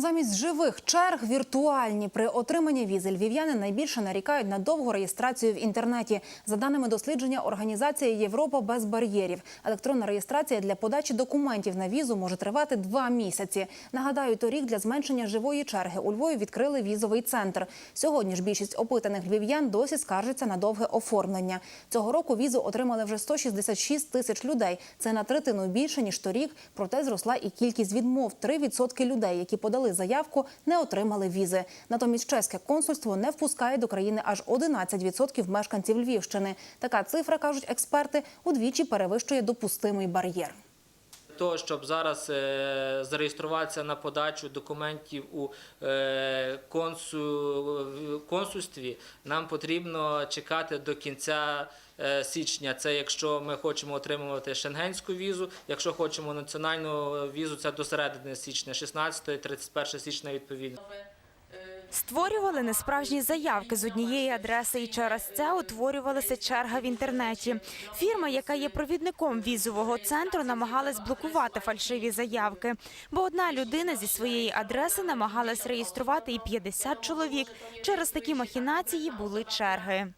Замість живих черг віртуальні при отриманні візи львів'яни найбільше нарікають на довгу реєстрацію в інтернеті. За даними дослідження організації Європа без бар'єрів, електронна реєстрація для подачі документів на візу може тривати два місяці. Нагадаю, торік для зменшення живої черги у Львові відкрили візовий центр. Сьогодні ж більшість опитаних львів'ян досі скаржаться на довге оформлення. Цього року візу отримали вже 166 тисяч людей. Це на третину більше ніж торік. Проте зросла і кількість відмов. 3% людей, які подали заявку, не отримали візи. Натомість чеське консульство не впускає до країни аж 11% мешканців Львівщини. Така цифра, кажуть експерти, удвічі перевищує допустимий бар'єр. Того, щоб зараз е, зареєструватися на подачу документів у е, консу, консульстві, нам потрібно чекати до кінця е, січня. Це якщо ми хочемо отримувати шенгенську візу, якщо хочемо національну візу, це до середини січня, 16-31 січня відповідно. Створювали несправжні заявки з однієї адреси, і через це утворювалася черга в інтернеті. Фірма, яка є провідником візового центру, намагалась блокувати фальшиві заявки, бо одна людина зі своєї адреси намагалась реєструвати і 50 чоловік. Через такі махінації були черги.